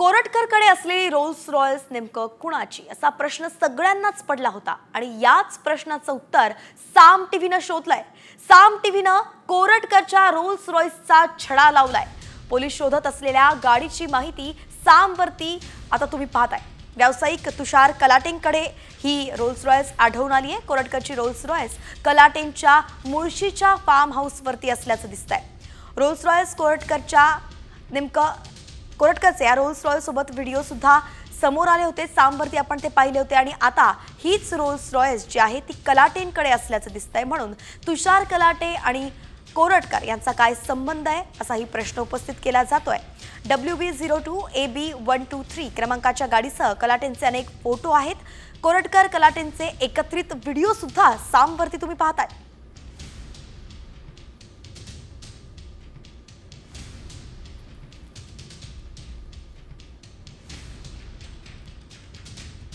कोरटकरकडे असलेली Rolls Royals नेमकं कुणाची? असा प्रश्न सगळ्यांनाच पडला होता. आणि याच प्रश्नाचं उत्तर साम टीव्हीनं शोधलंय. साम टीव्हीनं कोरटकरच्या रोल्स रॉयल्सचा छडा लावलाय. पोलीस शोधत असलेल्या गाडीची माहिती सामवरती आता तुम्ही पाहताय. व्यावसायिक तुषार कलाटेंकडे ही रोल्स रॉयल्स आढळून आली आहे कोरटकरची रोल्स रॉयल्स कलाटेंच्या मुळशीच्या फार्म हाऊसवरती असल्याचं दिसतंय. रोल्स रॉयल्स कोरटकरच्या नेमकं कोरटकरचे या रोल्स रॉयल सोबत व्हिडिओ सुद्धा समोर आले होते. सामवरती आपण ते पाहिले होते. आणि आता हीच रोल्स रॉयल्स जी आहे ती कलाटेंकडे असल्याचं दिसतंय. म्हणून तुषार कलाटे आणि कोरटकर यांचा काय संबंध आहे असाही प्रश्न उपस्थित केला जातोय. W B zero two A B one two three क्रमांकाच्या गाडीसह कलाटेंचे अनेक फोटो आहेत. कोरटकर कलाटेंचे एकत्रित व्हिडिओ सुद्धा सामवरती तुम्ही पाहताय.